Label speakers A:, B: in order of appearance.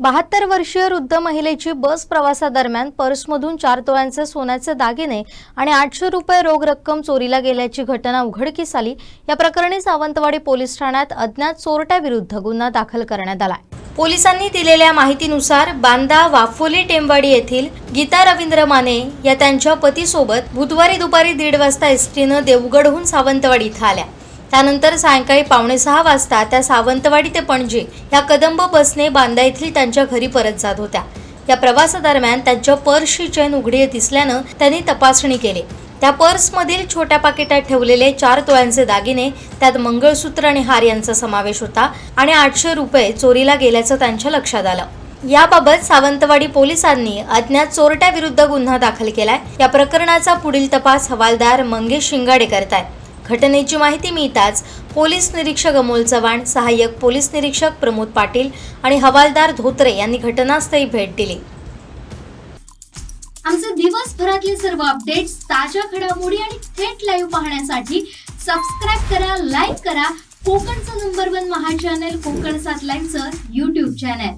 A: बहात्तर वर्षीय वृद्ध महिलेची बस प्रवासादरम्यान पर्समधून चार तोळ्यांचे सोन्याचे दागिने आणि आठशे रुपये रोख रक्कम चोरीला गेल्याची घटना उघडकीस आली. या प्रकरणी सावंतवाडी पोलीस ठाण्यात अज्ञात चोरट्याविरुद्ध गुन्हा दाखल करण्यात आलाय. पोलिसांनी दिलेल्या माहितीनुसार बांदा वाफोली टेंबाडी येथील गीता रवींद्र माने या त्यांच्या पतीसोबत बुधवारी दुपारी दीड वाजता एसटीनं देवगडहून सावंतवाडी इथं आल्या. त्यानंतर सायंकाळी पावणे सहा वाजता त्या सावंतवाडी ते पणजी या कदंब बसने बांदा येथील त्यांच्या घरी परत जात होत्या. या प्रवासादरम्यान त्यांच्या पर्सची चेन उघडी दिसल्यानं त्यांनी तपासणी केली. त्या पर्समधील छोट्या पाकिटात ठेवलेले चार तोळ्यांचे दागिने त्यात मंगळसूत्र आणि हार यांचा समावेश होता आणि आठशे रुपये चोरीला गेल्याचं त्यांच्या लक्षात आलं. याबाबत सावंतवाडी पोलिसांनी अज्ञात चोरट्याविरुद्ध गुन्हा दाखल केलाय. या प्रकरणाचा पुढील तपास हवालदार मंगेश शिंगाडे करतायत. घटनेची माहिती मिळताच पोलीस निरीक्षक अमोल चव्हाण सहाय्यक पोलीस निरीक्षक प्रमोद पाटील आणि हवालदार धोत्रे यांनी घटनास्थळी भेट दिली.
B: आमचे दिवसभरातले सर्व अपडेट्स ताज्या घडामोडी आणि थेट लाईव्ह पाहण्यासाठी सबस्क्राईब करा लाईक करा. कोकणचं नंबर वन महा चॅनल कोकण सात लाईनचं युट्यूब चॅनल